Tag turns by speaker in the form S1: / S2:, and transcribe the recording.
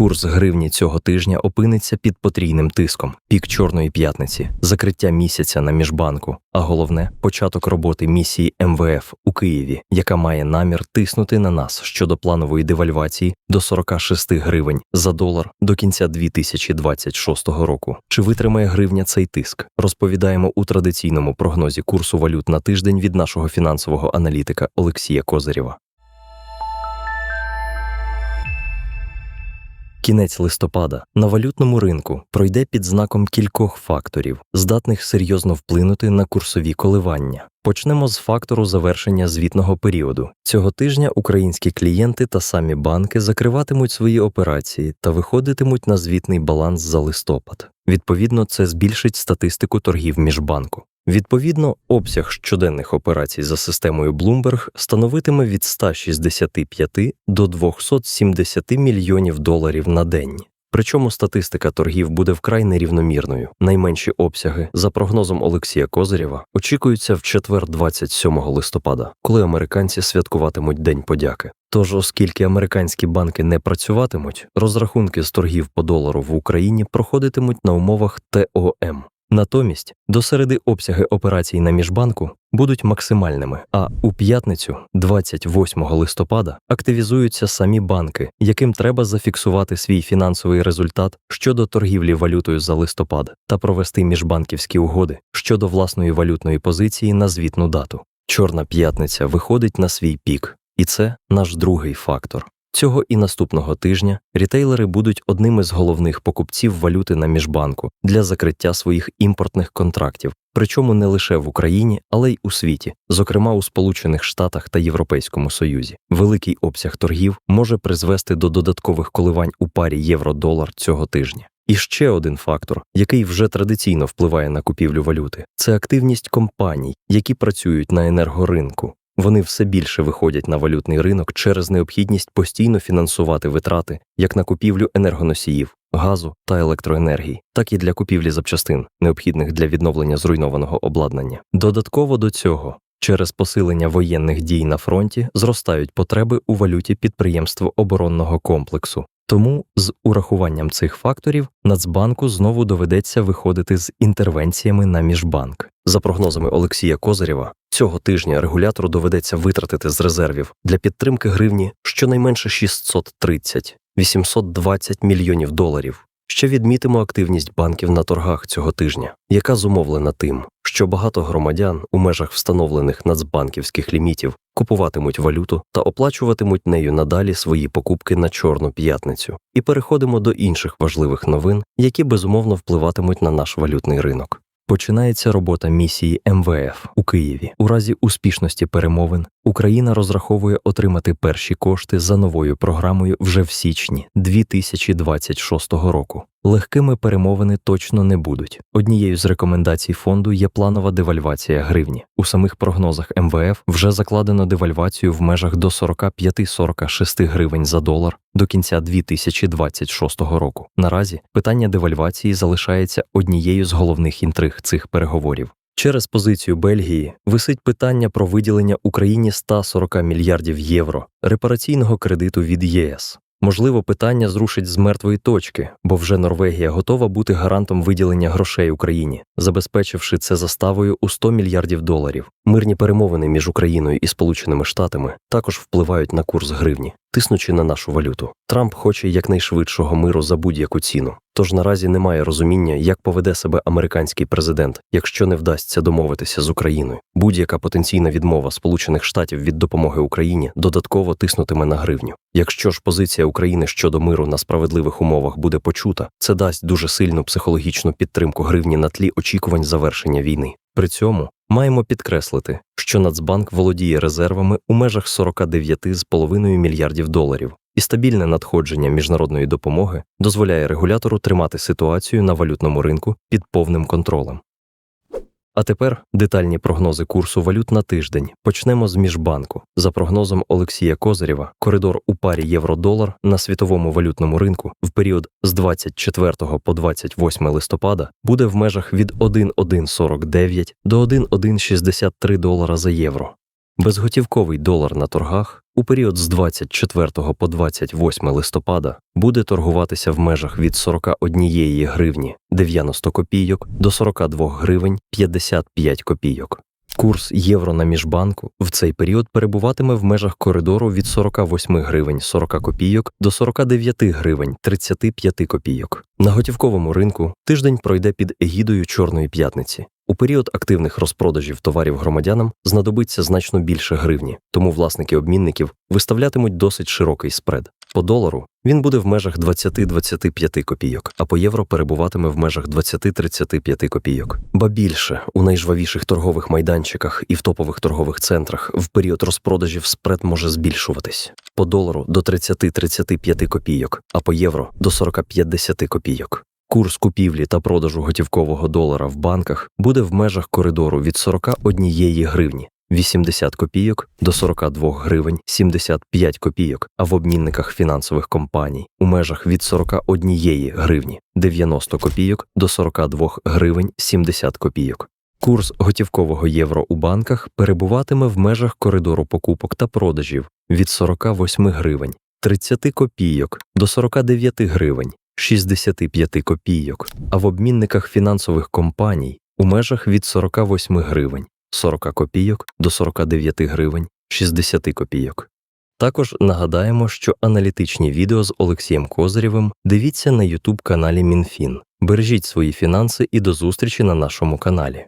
S1: Курс гривні цього тижня опиниться під потрійним тиском, пік Чорної п'ятниці, закриття місяця на міжбанку, а головне початок роботи місії МВФ у Києві, яка має намір тиснути на нас щодо планової девальвації до 46 гривень за долар до кінця 2026 року. Чи витримає гривня цей тиск? Розповідаємо у традиційному прогнозі курсу валют на тиждень від нашого фінансового аналітика Олексія Козирєва. Кінець листопада на валютному ринку пройде під знаком кількох факторів, здатних серйозно вплинути на курсові коливання. Почнемо з фактору завершення звітного періоду. Цього тижня українські клієнти та самі банки закриватимуть свої операції та виходитимуть на звітний баланс за листопад. Відповідно, це збільшить статистику торгів міжбанку. Відповідно, обсяг щоденних операцій за системою Bloomberg становитиме від 165 до 270 мільйонів доларів на день. Причому статистика торгів буде вкрай нерівномірною. Найменші обсяги, за прогнозом Олексія Козирєва, очікуються в четвер 27 листопада, коли американці святкуватимуть День подяки. Тож, оскільки американські банки не працюватимуть, розрахунки з торгів по долару в Україні проходитимуть на умовах ТОМ. Натомість до середи обсяги операцій на міжбанку будуть максимальними, а у п'ятницю, 28 листопада, активізуються самі банки, яким треба зафіксувати свій фінансовий результат щодо торгівлі валютою за листопад та провести міжбанківські угоди щодо власної валютної позиції на звітну дату. Чорна п'ятниця виходить на свій пік, і це наш другий фактор. Цього і наступного тижня рітейлери будуть одним із головних покупців валюти на міжбанку для закриття своїх імпортних контрактів, причому не лише в Україні, але й у світі, зокрема у Сполучених Штатах та Європейському Союзі. Великий обсяг торгів може призвести до додаткових коливань у парі євро-долар цього тижня. І ще один фактор, який вже традиційно впливає на купівлю валюти, це активність компаній, які працюють на енергоринку. Вони все більше виходять на валютний ринок через необхідність постійно фінансувати витрати як на купівлю енергоносіїв, газу та електроенергії, так і для купівлі запчастин, необхідних для відновлення зруйнованого обладнання. Додатково до цього. Через посилення воєнних дій на фронті зростають потреби у валюті підприємств оборонного комплексу. Тому з урахуванням цих факторів Нацбанку знову доведеться виходити з інтервенціями на міжбанк. За прогнозами Олексія Козирєва, цього тижня регулятору доведеться витратити з резервів для підтримки гривні щонайменше 630-820 мільйонів доларів. Ще відмітимо активність банків на торгах цього тижня, яка зумовлена тим, що багато громадян у межах встановлених нацбанківських лімітів купуватимуть валюту та оплачуватимуть нею надалі свої покупки на Чорну п'ятницю. І переходимо до інших важливих новин, які безумовно впливатимуть на наш валютний ринок. Починається робота місії МВФ у Києві. У разі успішності перемовин Україна розраховує отримати перші кошти за новою програмою вже в січні 2026 року. Легкими перемовини точно не будуть. Однією з рекомендацій фонду є планова девальвація гривні. У самих прогнозах МВФ вже закладено девальвацію в межах до 45-46 гривень за долар до кінця 2026 року. Наразі питання девальвації залишається однією з головних інтриг цих переговорів. Через позицію Бельгії висить питання про виділення Україні 140 мільярдів євро репараційного кредиту від ЄС. Можливо, питання зрушить з мертвої точки, бо вже Норвегія готова бути гарантом виділення грошей Україні, забезпечивши це заставою у 100 мільярдів доларів. Мирні перемовини між Україною і Сполученими Штатами також впливають на курс гривні, тиснучи на нашу валюту. Трамп хоче якнайшвидшого миру за будь-яку ціну. Тож наразі немає розуміння, як поведе себе американський президент, якщо не вдасться домовитися з Україною. Будь-яка потенційна відмова Сполучених Штатів від допомоги Україні додатково тиснутиме на гривню. Якщо ж позиція України щодо миру на справедливих умовах буде почута, це дасть дуже сильну психологічну підтримку гривні на тлі очікувань завершення війни. При цьому маємо підкреслити, що Нацбанк володіє резервами у межах 49,5 мільярдів доларів, і стабільне надходження міжнародної допомоги дозволяє регулятору тримати ситуацію на валютному ринку під повним контролем. А тепер детальні прогнози курсу валют на тиждень. Почнемо з міжбанку. За прогнозом Олексія Козирєва, коридор у парі євро-долар на світовому валютному ринку в період з 24 по 28 листопада буде в межах від 1,149 до 1,163 долара за євро. Безготівковий долар на торгах у період з 24 по 28 листопада буде торгуватися в межах від 41 гривні 90 копійок до 42 гривень 55 копійок. Курс євро на міжбанку в цей період перебуватиме в межах коридору від 48 гривень 40 копійок до 49 гривень 35 копійок. На готівковому ринку тиждень пройде під егідою Чорної п'ятниці. У період активних розпродажів товарів громадянам знадобиться значно більше гривні, тому власники обмінників виставлятимуть досить широкий спред. По долару він буде в межах 20-25 копійок, а по євро перебуватиме в межах 20-35 копійок. Ба більше у найжвавіших торгових майданчиках і в топових торгових центрах в період розпродажів спред може збільшуватись по долару до 30-35 копійок, а по євро до 40-50 копійок. Курс купівлі та продажу готівкового долара в банках буде в межах коридору від 41 гривні 80 копійок до 42 гривень 75 копійок, а в обмінниках фінансових компаній у межах від 41 гривні 90 копійок до 42 гривень 70 копійок. Курс готівкового євро у банках перебуватиме в межах коридору покупок та продажів від 48 гривень 30 копійок до 49 гривень 65 копійок, а в обмінниках фінансових компаній у межах від 48 гривень 40 копійок до 49 гривень 60 копійок. Також нагадаємо, що аналітичні відео з Олексієм Козирєвим дивіться на YouTube каналі Мінфін. Бережіть свої фінанси і до зустрічі на нашому каналі.